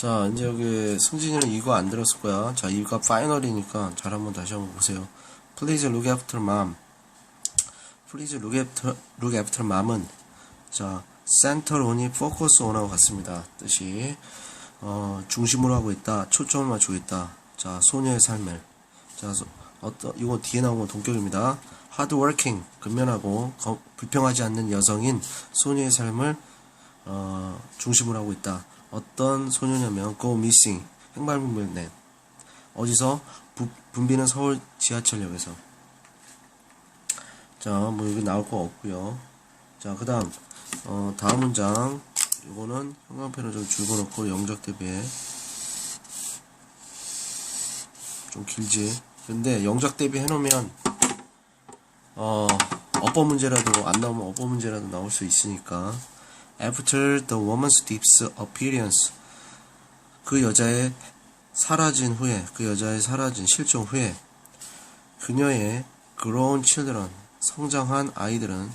자, 이제 여기 승진이는 이거 안 들었을 거야. 자, 이거 파이널이니까 잘 한번 다시 한번 보세요. Please look after mom. Please look after, look after mom은 자, center only focus on하고 같습니다. 뜻이 어, 중심으로 하고 있다. 초점을 맞추고 있다. 자, 소녀의 삶을. 자, 소- 어떤 이거 뒤에 나온 건 동격입니다. hardworking 근면하고 거- 불평하지 않는 여성인 소녀의 삶을 어, 중심으로 하고 있다. 어떤 소녀냐면 go missing 행방불명 어디서? 부- 분비는 서울 지하철역에서. 자뭐 여기 나올 거 없고요. 자 그 다음 어, 다음 문장. 이거는 형광펜을 좀 줄여놓고 영작 대비해. 좀 길지. 근데 영작 대비 해놓으면 어 어법 문제라도 안 나오면 어법 문제라도 나올 수 있으니까 After the woman's deep appearance 그 여자의 사라진 후에 그 여자의 사라진 실종 후에 그녀의 grown children 성장한 아이들은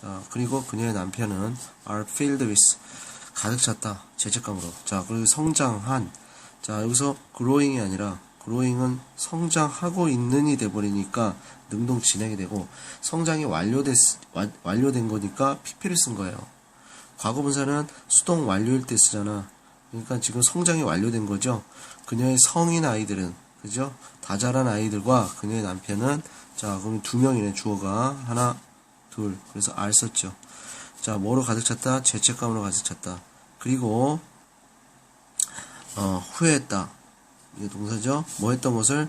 자 그리고 그녀의 남편은 are filled with 가득 찼다 죄책감으로 자 그리고 성장한 자 여기서 growing이 아니라 growing은 성장하고 있는이 돼버리니까 능동 진행이 되고 성장이 완료됐 완- 완료된 거니까 pp를 쓴 거예요. 과거 분사는 수동 완료일 때 쓰잖아. 그러니까 지금 성장이 완료된 거죠. 그녀의 성인 아이들은 그죠? 다 자란 아이들과 그녀의 남편은 자 그럼 두 명이네 주어가 하나 둘 그래서 알 썼죠. 자 뭐로 가득 찼다? 죄책감으로 가득 찼다. 그리고 어, 후회했다. 이게 동사죠. 뭐 했던 것을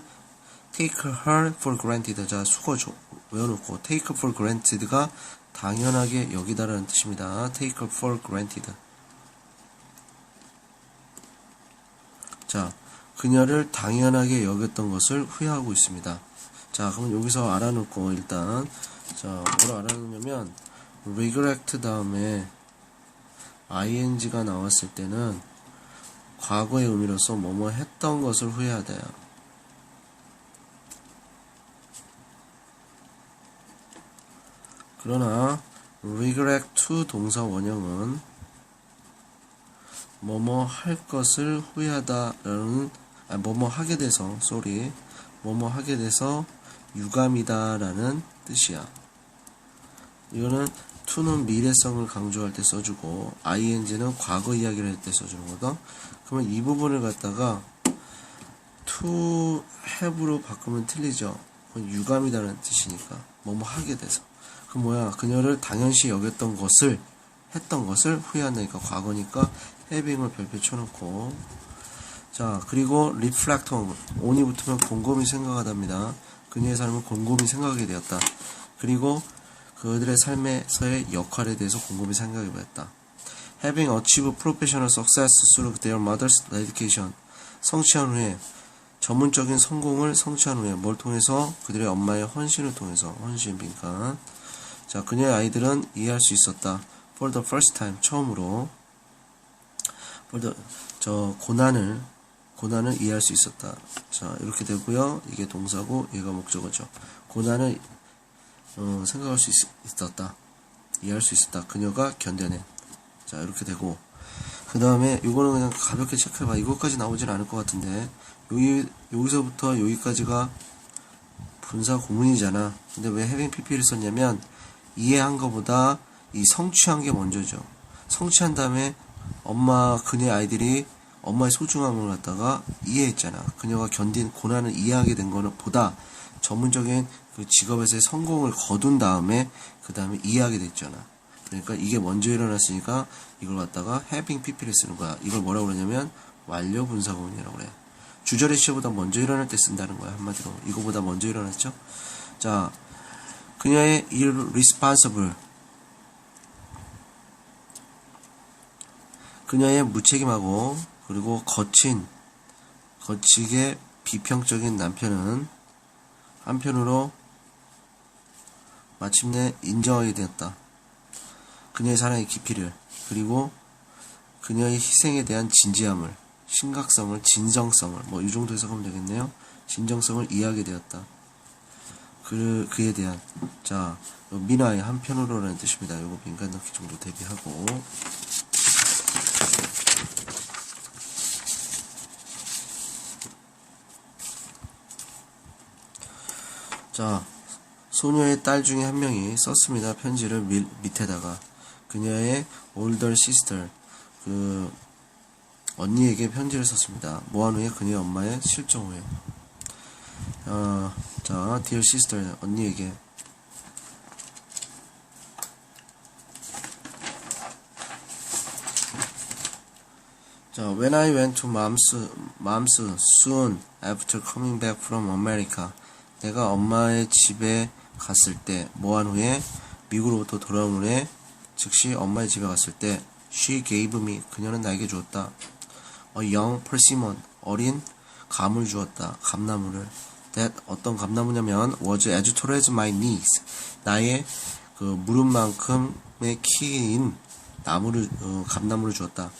take her for granted. 자 수거 줘- 외워놓고 take for granted가 당연하게 여기다라는 뜻입니다. take for granted. 자, 그녀를 당연하게 여겼던 것을 후회하고 있습니다. 자, 그럼 여기서 알아놓고 일단 자, 뭐로 알아놓냐면 regret 다음에 ing가 나왔을 때는 과거의 의미로서 뭐뭐 했던 것을 후회하다요. 그러나 regret to 동사 원형은 뭐뭐 할 것을 후회하다라는 아, 뭐뭐 하게 돼서 쏘리 뭐뭐 하게 돼서 유감이다라는 뜻이야. 이거는 to는 미래성을 강조할 때 써주고 ing는 과거 이야기를 할 때 써주는 거다. 그러면 이 부분을 갖다가 to have로 바꾸면 틀리죠. 그건 유감이다라는 뜻이니까 뭐뭐 하게 돼서. 그 뭐야 그녀를 당연시 여겼던 것을 했던 것을 후회한다니까 과거니까 having을 별표 쳐놓고. 자 그리고 on on이 붙으면 곰곰이 생각하답니다. 그녀의 삶을 곰곰이 생각하게 되었다. 그리고 그들의 삶에서의 역할에 대해서 곰곰이 생각해 보았다. Having achieved professional success through their mother's dedication 성취한 후에 전문적인 성공을 성취한 후에 뭘 통해서? 그들의 엄마의 헌신을 통해서 헌신 빈칸 자, 그녀의 아이들은 이해할 수 있었다. For the first time, 처음으로. For the, 저, 고난을, 고난을 이해할 수 있었다. 자, 이렇게 되고요. 이게 동사고, 얘가 목적어죠. 고난을, 어, 생각할 수 있, 었다 이해할 수 있었다. 그녀가 견뎌낸. 자, 이렇게 되고. 그 다음에, 요거는 그냥 가볍게 체크해봐. 이것까지 나오진 않을 것 같은데, 여기, 여기서부터 여기까지가 분사 고문이잖아. 근데 왜 having pp를 썼냐면 이해한 것보다 이 성취한 게 먼저죠. 성취한 다음에 엄마 그네 아이들이 엄마의 소중함을 갖다가 이해했잖아. 그녀가 견딘 고난을 이해하게 된 거는 보다 전문적인 그 직업에서의 성공을 거둔 다음에 그 다음에 이해하게 됐잖아. 그러니까 이게 먼저 일어났으니까 이걸 갖다가 having pp를 쓰는 거야. 이걸 뭐라고 그러냐면 완료 분사구문이라고 그래. 주절의 시보다 먼저 일어날 때 쓴다는 거야 한마디로 이거보다 먼저 일어났죠 자 그녀의 irresponsible 그녀의 무책임하고 그리고 거친 거치게 비평적인 남편은 한편으로 마침내 인정하게 되었다 그녀의 사랑의 깊이를 그리고 그녀의 희생에 대한 진지함을 심각성을 진정성을 뭐 이 정도 해석하면 되겠네요. 진정성을 이해하게 되었다. 그, 그에 대한 자 미나의 한편으로라는 뜻입니다. 요거 민간 넣기 정도 대비하고 자 소녀의 딸 중에 한 명이 썼습니다. 편지를 밀, 밑에다가 그녀의 older sister 그 언니에게 편지를 썼습니다. 모한 후에 그녀의 엄마의 실종 후에 어, 자, dear sister 언니에게 자, when I went to mom's, mom's soon after coming back from America. 내가 엄마의 집에 갔을 때, 모한 후에 미국으로부터 돌아온 후에, 즉시 엄마의 집에 갔을 때, she gave me, 그녀는 나에게 주었다. a young persimmon, 어린 감을 주었다. 감나무를. That 어떤 감나무냐면, was as tall as my knees. 나의 그 무릎만큼의 키인 나무를, 어, 감나무를 주었다.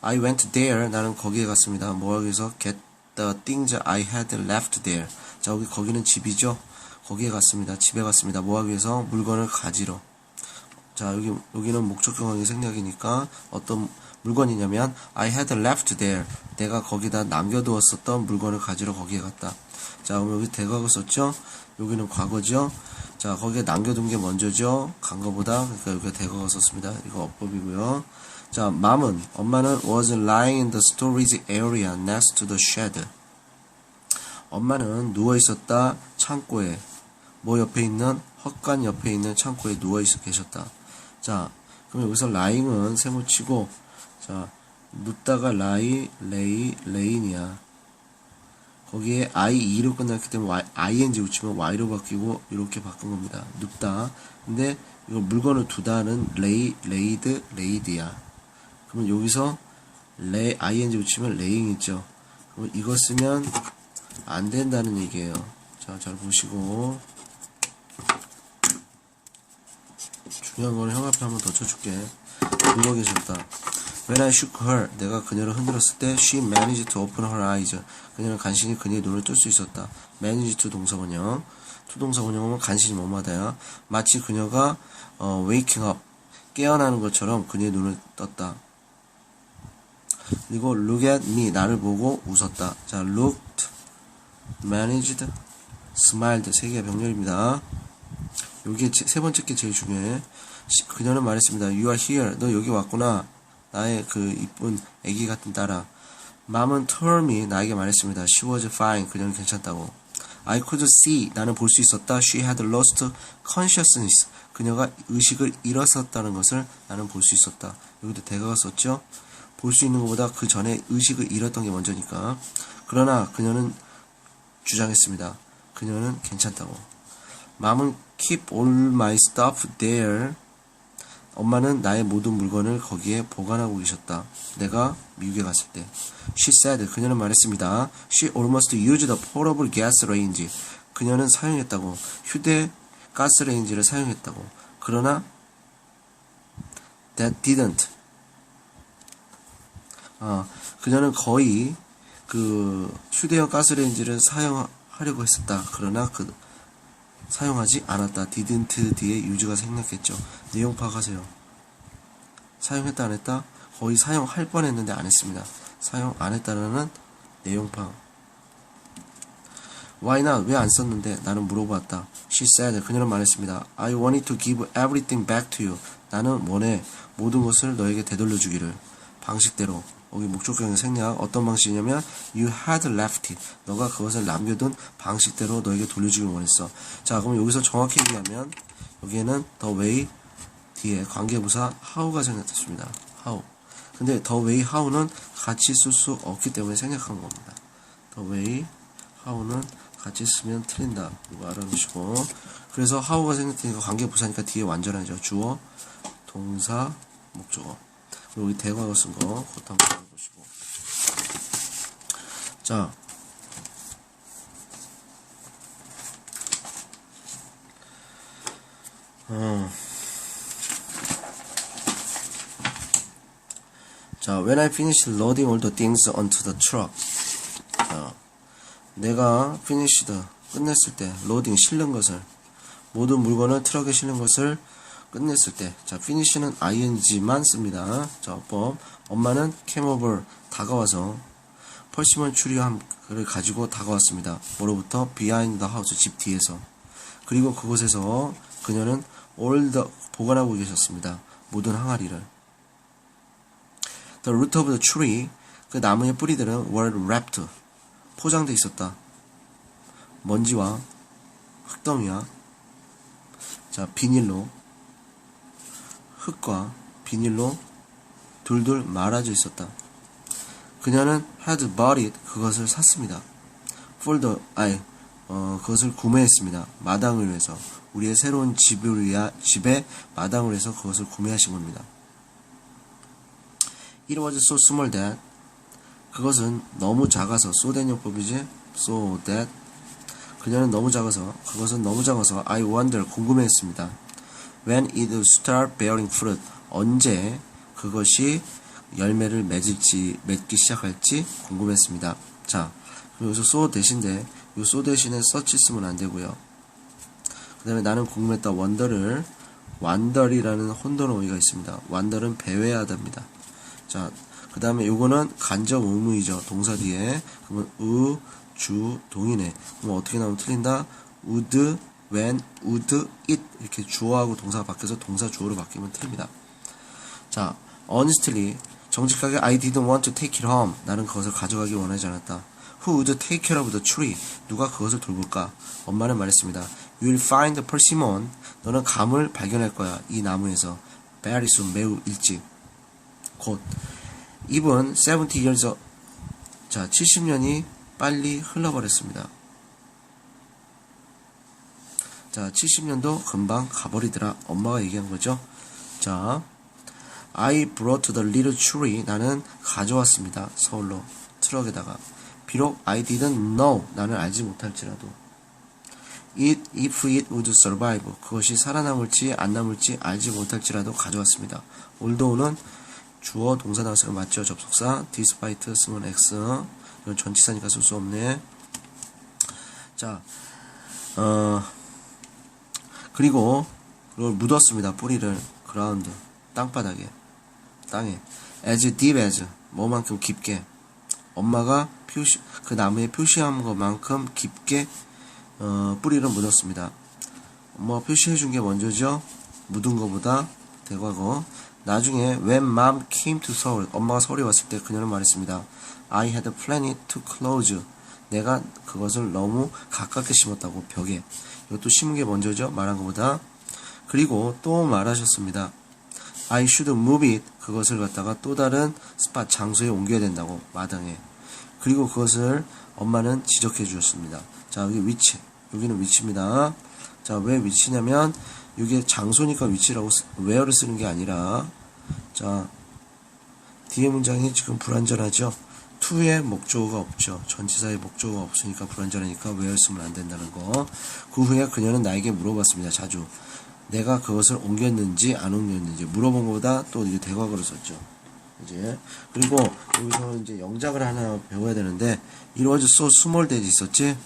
I went there. 나는 거기에 갔습니다. 뭐하기 위해서 get the things I had left there. 자, 여기 거기는 집이죠. 거기에 갔습니다. 집에 갔습니다. 뭐하기 위해서 물건을 가지러. 자, 여기 여기는 목적 경황이 생략이니까 어떤 물건이냐면 I had left there. 내가 거기다 남겨두었었던 물건을 가지러 거기에 갔다. 자, 그럼 여기 대과거 썼죠? 여기는 과거죠? 자, 거기에 남겨둔 게 먼저죠? 간 거보다. 그러니까 여기가 대과거 썼습니다. 이거 어법이고요. 자, 맘은, 엄마는 was lying in the storage area next to the shed. 엄마는 누워 있었다 창고에 뭐 옆에 있는 헛간 옆에 있는 창고에 누워 있어 계셨다. 자, 그럼 여기서 lying은 세모치고 자 눕다가 lie, lay, lay인이야. 거기에 i2로 끝났기 때문에 y, ing 붙이면 y로 바뀌고 이렇게 바꾼 겁니다. 눕다. 근데 이거 물건을 두다는 lay, laid, laid야. 그러면 여기서 lay, ing 붙이면 laying이죠. 그럼 이거 쓰면 안 된다는 얘기예요. 자, 잘 보시고 중요한 건 형 앞에 한번 더 쳐줄게. 누워 계셨다. When I shook her, 내가 그녀를 흔들었을 때 she managed to open her eyes. 그녀는 간신히 그녀의 눈을 뜰 수 있었다. manage to 동사원형. to 동사원형은 간신히 뭐마다야. 마치 그녀가 어, waking up, 깨어나는 것처럼 그녀의 눈을 떴다. 그리고 look at me, 나를 보고 웃었다. 자, looked, managed, smiled 세 개의 병렬입니다. 여기 세 번째 게 제일 중요해. 시- 그녀는 말했습니다. You are here. 너 여기 왔구나. 나의 그 이쁜 애기 같은 딸아. 맘은 me 나에게 말했습니다. She was fine. 그녀는 괜찮다고. I could see. 나는 볼 수 있었다. She had lost consciousness. 그녀가 의식을 잃었었다는 것을 나는 볼 수 있었다. 여기도 대가가 썼죠? 볼 수 있는 것보다 그 전에 의식을 잃었던 게 먼저니까. 그러나 그녀는 주장했습니다. 그녀는 괜찮다고. 맘은 keep all my stuff there. 엄마는 나의 모든 물건을 거기에 보관하고 계셨다. 내가 미국에 갔을 때. She said, 그녀는 말했습니다. She almost used a portable gas range. 그녀는 사용했다고. 휴대 가스레인지를 사용했다고. 그러나 that didn't. 아, 그녀는 거의 그 휴대용 가스레인지를 사용하려고 했었다. 그러나 그 사용하지 않았다. didn't 뒤에 유즈가 생략했죠. 내용 파악하세요. 사용했다 안 했다? 거의 사용할 뻔했는데 안 했습니다. 사용 안 했다는 내용 파악. Why not? 왜 안 썼는데? 나는 물어봤다. She said. 그녀는 말했습니다. I wanted to give everything back to you. 나는 원해 모든 것을 너에게 되돌려주기를. 방식대로. 여기 목적형의 생략. 어떤 방식이냐면 You had left it. 너가 그것을 남겨둔 방식대로 너에게 돌려주길 원했어. 자, 그럼 여기서 정확히 얘기하면 여기에는 the way 뒤에 관계부사 how가 생략됐습니다. how. 근데 the way how는 같이 쓸 수 없기 때문에 생략한 겁니다. the way how는 같이 쓰면 틀린다. 이거 알아두시고. 그래서 how가 생략되니까 관계부사니까 뒤에 완전하죠. 주어, 동사, 목적어. 여기 대과거 쓴 거, 그것도 한번. 자. 어. 자, when I finished loading all the things onto the truck. 자, 내가 finished 끝냈을 때 loading 실는 것을 모든 물건을 트럭에 실는 것을 끝냈을 때, 자, finish는 ing만 씁니다. 자, 어법. 엄마는 came over 다가와서 펄시먼 추리함을 가지고 다가왔습니다. 뭐로부터 the house 집 뒤에서. 그리고 그곳에서 그녀는 the 보관하고 계셨습니다. 모든 항아리를. The root of the tree 그 나무의 뿌리들은 were wrapped 포장돼 있었다. 먼지와 흙더미와 자 비닐로 흙과 비닐로 둘둘 말아져 있었다. 그녀는 had bought it 그것을 샀습니다. for the 아이 어, 그것을 구매했습니다. 마당을 위해서 우리의 새로운 집을 위하 집에 마당을 위해서 그것을 구매하신 겁니다. It was so small that 그것은 너무 작아서 so that 용법이지 so that 그녀는 너무 작아서 그것은 너무 작아서 I wonder 궁금해했습니다. When it start bearing fruit 언제 그것이 열매를 맺을지 맺기 시작할지 궁금했습니다. 자 여기서 so 대신데 이 so 대신에 such 쓰면 안 되고요. 그 다음에 나는 궁금했다 wonder를 wander이라는 혼돈어휘가 있습니다. wander은 배회하다입니다. 자, 그 다음에 요거는 간접 의무이죠. 동사 뒤에. 그러면 의, 주, 동이네. 그럼 어떻게 나오면 틀린다? would, when, would, it 이렇게 주어하고 동사가 바뀌어서 동사 주어로 바뀌면 틀립니다. 자, honestly 정직하게 I didn't want to take it home. 나는 그것을 가져가기 원하지 않았다. Who would take care of the tree? 누가 그것을 돌볼까? 엄마는 말했습니다. You will find the persimmon. 너는 감을 발견할 거야. 이 나무에서. very soon, 매우 일찍. 곧. 입은 70 years, 자, 70년이 빨리 흘러버렸습니다. 자, 70년도 금방 가버리더라. 엄마가 얘기한 거죠. 자, I brought the little tree. 나는 가져왔습니다. 서울로. 트럭에다가. 비록 I didn't know. 나는 알지 못할지라도. It, if it would survive. 그것이 살아남을지 안 남을지 알지 못할지라도 가져왔습니다. 올도우는 주어 동사 나왔어요. 맞죠? 접속사. despite 쓰면 x. 이건 전치사니까 쓸 수 없네. 자, 어, 그리고 그걸 묻었습니다. 뿌리를 그라운드 땅바닥에 땅에 as deep as 뭐만큼 깊게 엄마가 표시 그 나무에 표시한 것만큼 깊게 어, 뿌리를 묻었습니다. 엄마가 표시해 준 게 먼저죠. 묻은 것보다 대과거. 나중에 when mom came to Seoul 엄마가 서울에 왔을 때 그녀는 말했습니다. I had planned to close. 내가 그것을 너무 가깝게 심었다고 벽에. 이것도 심은 게 먼저죠. 말한 것보다. 그리고 또 말하셨습니다. I should move it. 그것을 갖다가 또 다른 스팟 장소에 옮겨야 된다고 마당에. 그리고 그것을 엄마는 지적해 주셨습니다. 자 여기 위치. 여기는 위치입니다. 자 왜 위치냐면 이게 장소니까 위치라고 쓰- where를 쓰는 게 아니라 자 뒤에 문장이 지금 불완전하죠. to의 목적어가 없죠. 전치사의 목적어가 없으니까 불완전하니까 where 쓰면 안 된다는 거. 그 후에 그녀는 나에게 물어봤습니다. 자주. 내가 그것을 옮겼는지 안 옮겼는지 물어본 것보다 또 이게 대과거를 썼죠. 이제 그리고 여기서 이제 영작을 하나 배워야 되는데 이루어져 소 스몰 데이 있었지?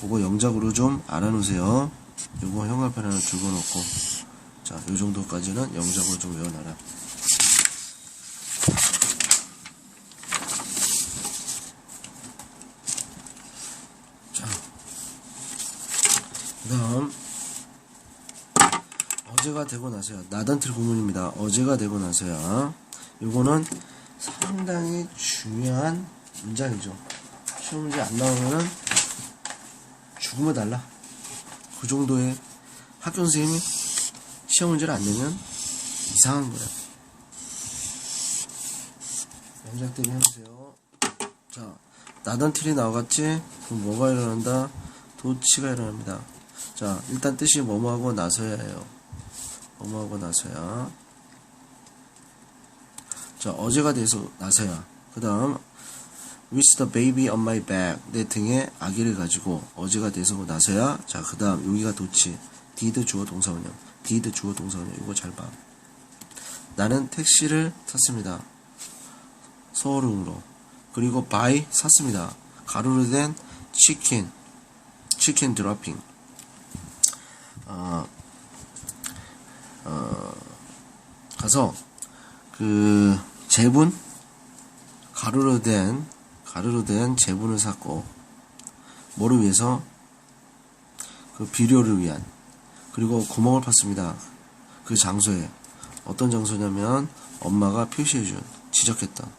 그거 영작으로 좀 알아놓으세요. 요거 형광펜 하나 들고 놓고 자, 요 정도까지는 영작으로 좀 외워놔라. 자, 그 다음 어제가 되고 나서야 나단틀 구문입니다. 어제가 되고 나서야 요거는 상당히 중요한 문장이죠. 시험 문제 안 나오면은 죽으면 달라. 그 정도의 학교 선생님이 시험 문제를 안 내면 이상한 거야. 연작 대비 해보세요. 자, 나단틀이 나왔지? 그럼 뭐가 일어난다? 도치가 일어납니다. 자, 일단 뜻이 뭐뭐하고 나서야예요. 뭐뭐하고 나서야. 자, 어제가 돼서 나서야. 그 다음, with the baby on my back. 내 등에 아기를 가지고 어제가 돼서 나서야. 자, 그 다음, 여기가 도치. did 주어 동사원형. did 주어 동사원형. 이거 잘 봐. 나는 택시를 탔습니다. 서울으로. 그리고 buy 샀습니다. 가루로 된 치킨. 치킨 드로핑. 어, 어, 가서 그 제분 가루로 된 가루로 된 제분을 샀고 뭐를 위해서 그 비료를 위한 그리고 구멍을 팠습니다. 그 장소에 어떤 장소냐면 엄마가 표시해준 지적했던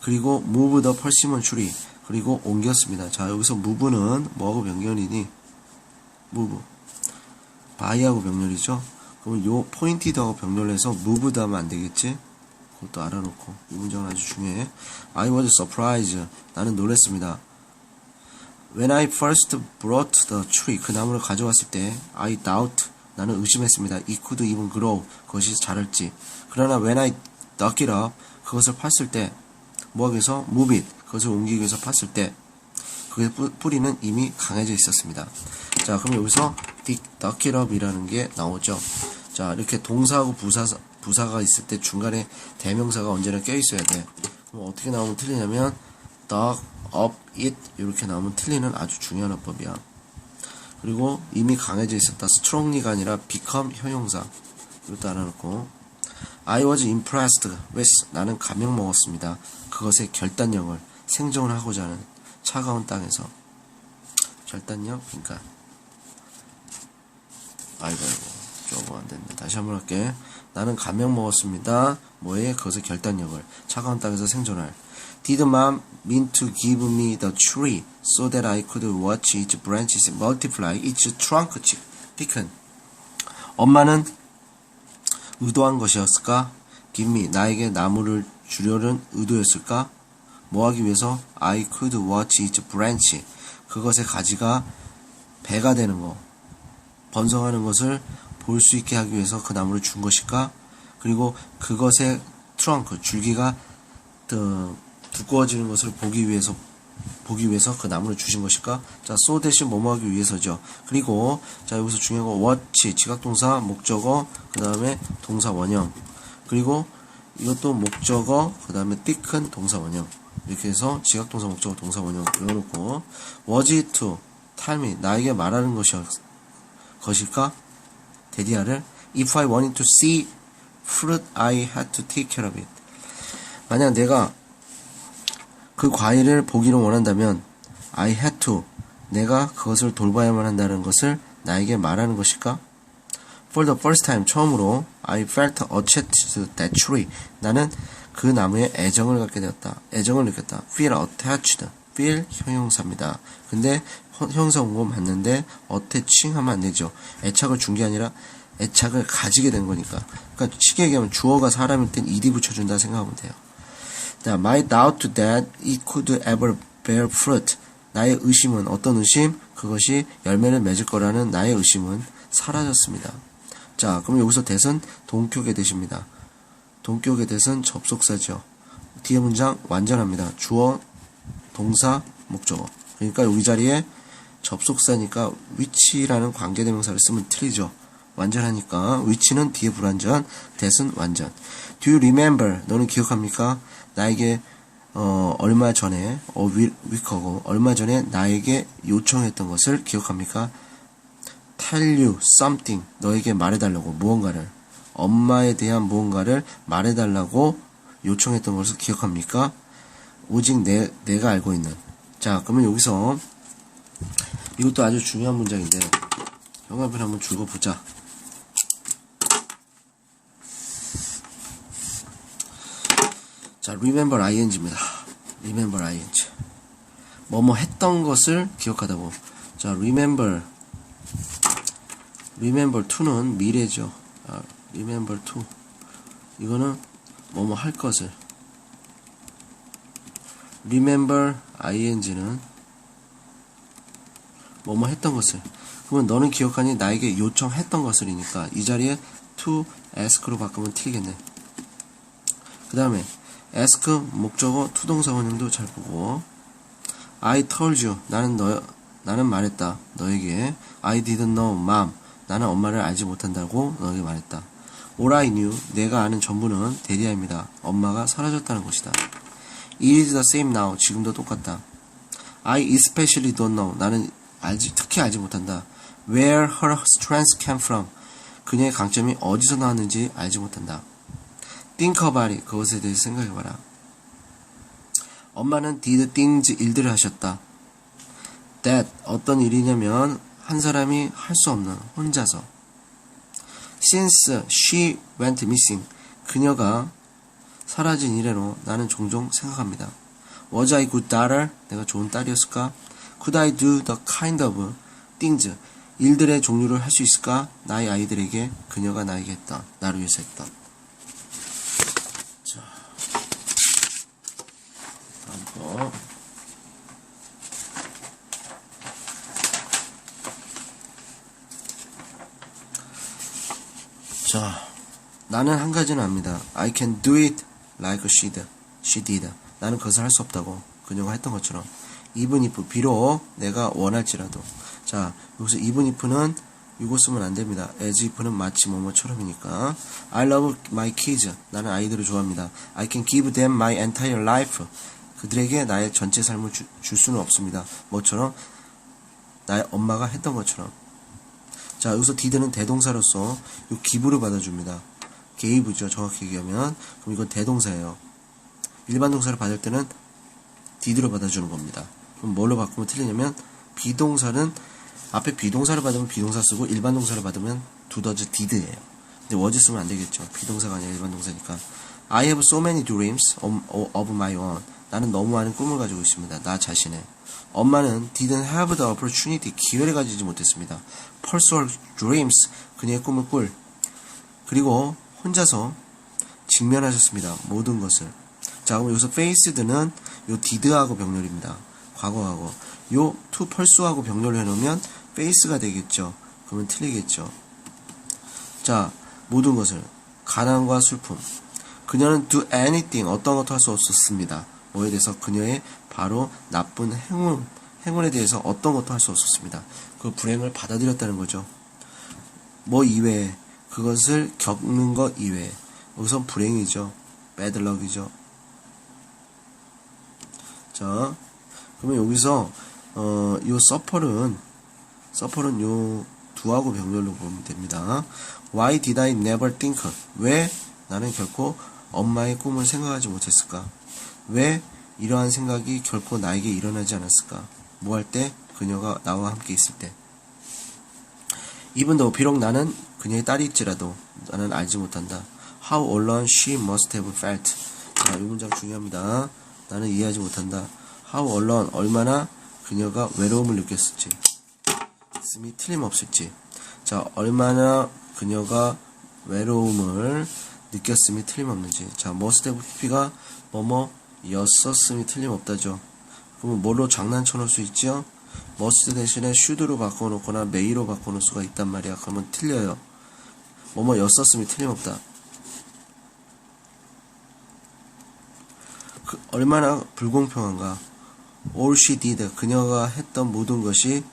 그리고 move the persimmon tree 그리고 옮겼습니다. 자 여기서 move는 뭐하고 병렬이니? move by하고 병렬이죠. 그럼 요 pointed하고 병렬해서 moved 하면 안 되겠지? 그것도 알아놓고 이 문장은 아주 중요해. I was surprised. 나는 놀랐습니다. When I first brought the tree, 그 나무를 가져왔을 때, I doubt, 나는 의심했습니다. It could even grow, 그것이 자랄지. 그러나 when I dug it up, 그것을 팠을 때, 위해서? move it, 그것을 옮기기 위해서 팠을 때, 그의 뿌- 뿌리는 이미 강해져 있었습니다. 자, 그럼 여기서 dig, dug it up 이라는 게 나오죠. 자, 이렇게 동사하고 부사, 부사가 있을 때 중간에 대명사가 언제나 껴 있어야 돼. 그럼 어떻게 나오면 틀리냐면, dug up it 이렇게 나오면 틀리는 아주 중요한 어법이야. 그리고 이미 강해져 있었다. strongly가 아니라 become 형용사. 이것도 알아놓고. I was impressed with 나는 감명 먹었습니다. 그것의 결단력을 생존을 하고자 하는 차가운 땅에서 결단력 그러니까 아이고 아이고 조금 안 됐네. 다시 한번 할게. 나는 감명 먹었습니다. 뭐에 그것의 결단력을 차가운 땅에서 생존할. Did mom mean to give me the tree so that I could watch its branches multiply its trunk thicken? 엄마는 의도한 것이었을까? Me 나에게 나무를 주려는 의도였을까? 뭐 하기 위해서? I could watch its branch 그것의 가지가 배가 되는 거 번성하는 것을 볼 수 있게 하기 위해서 그 나무를 준 것일까? 그리고 그것의 트렁크 줄기가 더 두꺼워지는 것을 보기 위해서 보기 위해서 그 나무를 주신 것일까? 자, so 대신 뭐뭐 하기 위해서죠. 그리고 자 여기서 중요한 거 watch 지각동사 목적어 그 다음에 동사 원형 그리고 이것도 목적어 그 다음에 thicken 동사 원형 이렇게 해서 지각동사 목적어 동사 원형 외워놓고 was to me 나에게 말하는 것이었 것일까? 데디아를 If I wanted to see fruit, I had to take care of it. 만약 내가 그 과일을 보기를 원한다면 I had to 내가 그것을 돌봐야만 한다는 것을 나에게 말하는 것일까? For the first time 처음으로 I felt attached to that tree. 나는 그 나무에 애정을 갖게 되었다. 애정을 느꼈다. Feel attached. Feel 형용사입니다. 근데 형- 형용사 온 거 맞는데 attaching 하면 안 되죠. 애착을 준 게 아니라 애착을 가지게 된 거니까. 그러니까 쉽게 얘기하면 주어가 사람일 땐 ed 붙여준다 생각하면 돼요. 자, my doubt that it could ever bear fruit. 나의 의심은 어떤 의심? 그것이 열매를 맺을 거라는 나의 의심은 사라졌습니다. 자, 그럼 여기서 대선 동격의 대십니다. 동격의 대선 접속사죠. 뒤에 문장 완전합니다. 주어, 동사, 목적어. 그러니까 여기 자리에 접속사니까 위치라는 관계대명사를 쓰면 틀리죠. 완전하니까 위치는 뒤에 불완전, 대은 완전. Do you remember? 너는 기억합니까? 나에게 어, 얼마 전에 어, 위, 위커고 얼마 전에 나에게 요청했던 것을 기억합니까? Tell you something. 너에게 말해달라고 무언가를 엄마에 대한 무언가를 말해달라고 요청했던 것을 기억합니까? 오직 내, 내가 알고 있는. 자, 그러면 여기서 이것도 아주 중요한 문장인데 영화편 한번 줄거보자. 자, remember ing입니다. remember ing. 뭐뭐 했던 것을 기억하다고. 자, remember. remember to는 미래죠. 아, remember to. 이거는 뭐뭐 할 것을. remember ing는 뭐뭐 했던 것을. 그러면 너는 기억하니 나에게 요청했던 것을이니까 이 자리에 to ask로 바꾸면 틀리겠네. 그 다음에 ask 목적어 투동사 원형도 잘 보고. I told you. 나는 너 나는 말했다. 너에게. I didn't know mom 나는 엄마를 알지 못한다고 너에게 말했다. All I knew. 내가 아는 전부는 데리아입니다. 엄마가 사라졌다는 것이다. It is the same now. 지금도 똑같다. I especially don't know. 나는 알지 특히 알지 못한다 Where her strength came from 그녀의 강점이 어디서 나왔는지 알지 못한다 think about it. 그것에 대해서 생각해봐라. 엄마는 did things 일들을 하셨다. that 어떤 일이냐면 한 사람이 할 수 없는 혼자서 since she went missing 그녀가 사라진 이래로 나는 종종 생각합니다. Was I good daughter? 내가 좋은 딸이었을까? Could I do the kind of things? 일들의 종류를 할 수 있을까? 나의 아이들에게 그녀가 나에게 했던, 나를 위해서 했던. 자, 다음 거. 자, 나는 한 가지는 압니다. I can do it like she did. She did. 나는 그것을 할 수 없다고 그녀가 했던 것처럼. Even if 비록 내가 원할지라도. 자, 여기서 even if는 이거 쓰면 안 됩니다. as if는 마치 뭐뭐처럼이니까. I love my kids. 나는 아이들을 좋아합니다. I can give them my entire life. 그들에게 나의 전체 삶을 주, 줄 수는 없습니다. 뭐처럼 나의 엄마가 했던 것처럼. 자, 여기서 did는 대동사로서 이 기부를 받아줍니다. gave죠. 정확히 얘기하면. 그럼 이건 대동사예요. 일반 동사를 받을 때는 did로 받아주는 겁니다. 그럼 뭘로 바꾸면 틀리냐면 비동사는 앞에 비동사를 받으면 비동사 쓰고 일반 동사를 받으면 does did예요. 근데 was 쓰면 안 되겠죠. 비동사가 아니라 일반 동사니까. I have so many dreams of, my own. 나는 너무 많은 꿈을 가지고 있습니다. 나 자신의. 엄마는 didn't have the opportunity. 기회를 가지지 못했습니다. pursue dreams. 그녀의 꿈을 꿀. 그리고 혼자서 직면하셨습니다. 모든 것을. 자, 그럼 여기서 faced는 요 did하고 병렬입니다. 과거하고. 요 to pursue하고 병렬을 해놓으면 face가 되겠죠. 그러면 틀리겠죠. 자, 모든 것을. 가난과 슬픔. 그녀는 do anything, 어떤 것도 할 수 없었습니다. 뭐에 대해서 그녀의 바로 나쁜 행운, 행운에 대해서 어떤 것도 할 수 없었습니다. 그 불행을 받아들였다는 거죠. 뭐 이외에, 그것을 겪는 것 이외에. 우선 불행이죠. bad luck이죠. 자, 그러면 여기서 어, 요 서펄은 서펄은 요 두하고 병렬로 보면 됩니다. Why did I never think? 왜 나는 결코 엄마의 꿈을 생각하지 못했을까? 왜 이러한 생각이 결코 나에게 일어나지 않았을까? 뭐 할 때? 그녀가 나와 함께 있을 때. 이분도 비록 나는 그녀의 딸일지라도 나는 알지 못한다. How alone she must have felt. 자, 이 문장 중요합니다. 나는 이해하지 못한다. How alone, 얼마나 그녀가 외로움을 느꼈을지. 있음이 틀림없을지. 자, 얼마나 그녀가 외로움을 느꼈음이 틀림없는지. 자, must have pp가 뭐뭐 였었음이 틀림없다죠. 그러면 뭘로 장난쳐 놓을 수 있죠? must 대신에 should로 바꿔놓거나 may로 바꿔놓을 수가 있단 말이야. 그러면 틀려요. 뭐뭐 였었음이 틀림없다. 그 얼마나 불공평한가. All she did 그녀가 했던 모든 것이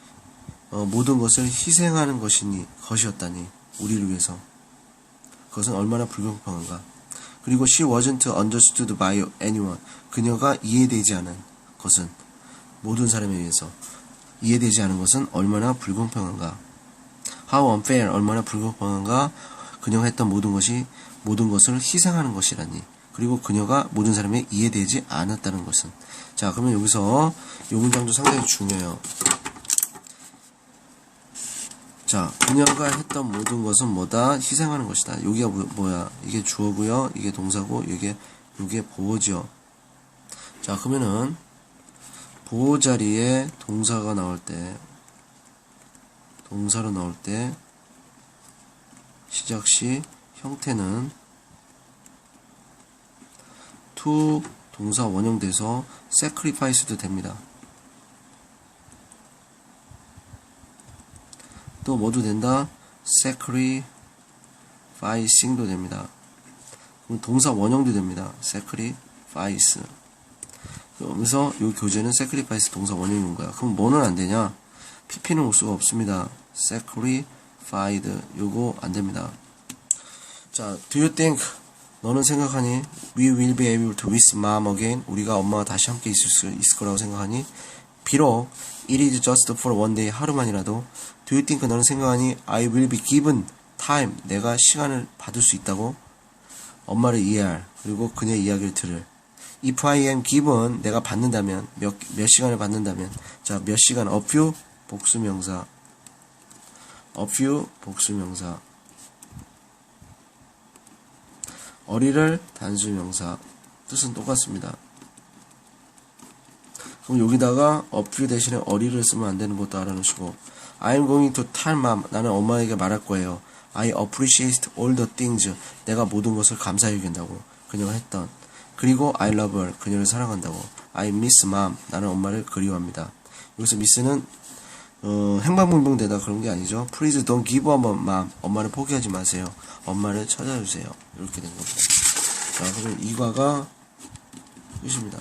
어, 모든 것을 희생하는 것이니 것이었다니 우리를 위해서 그것은 얼마나 불공평한가. 그리고 she wasn't understood by anyone 그녀가 이해되지 않은 것은 모든 사람에 의해서 이해되지 않은 것은 얼마나 불공평한가. how unfair 얼마나 불공평한가. 그녀가 했던 모든 것이 모든 것을 희생하는 것이라니. 그리고 그녀가 모든 사람에 이해되지 않았다는 것은. 자, 그러면 여기서 이 문장도 상당히 중요해요. 자, 그녀가 했던 모든 것은 뭐다? 희생하는 것이다. 여기가 뭐, 야 이게 주어고요. 이게 동사고 이게 이게 보어죠. 자, 그러면은 보호 자리에 동사가 나올 때 동사로 나올 때 시작 시 형태는 to 동사 원형돼서 sacrifice도 됩니다. 또 뭐도 된다? sacrificing도 됩니다. 그럼 동사 원형도 됩니다. sacrifice. 그러면서 이 교재는 sacrifice 동사 원형인 거야. 그럼 뭐는 안 되냐? pp는 올 수가 없습니다. sacrificed 요거 안 됩니다. 자, do you think 너는 생각하니 we will be able to with mom again. 우리가 엄마와 다시 함께 있을 수 있을 거라고 생각하니 비록 it is just for one day 하루만이라도 do you think 너는 생각하니 I will be given time? 내가 시간을 받을 수 있다고? 엄마를 이해할 그리고 그녀의 이야기를 들을. If I am given 내가 받는다면 몇, 몇 시간을 받는다면 자 몇 시간? A few 복수명사. A few 복수명사 어리를 단수 명사 뜻은 똑같습니다. 그럼 여기다가 few 대신에 어리를 쓰면 안 되는 것도 알아놓으시고 I'm going to tell mom 나는 엄마에게 말할 거예요. I appreciate all the things 내가 모든 것을 감사해 여긴다고 그녀가 했던 그리고 I love her 그녀를 사랑한다고 I miss mom 나는 엄마를 그리워합니다. 여기서 miss는 어, 행방불명 되다 그런 게 아니죠. Please don't give up mom. 엄마를 포기하지 마세요. 엄마를 찾아주세요. 이렇게 된 겁니다. 자, 그럼 이과가 끝입니다.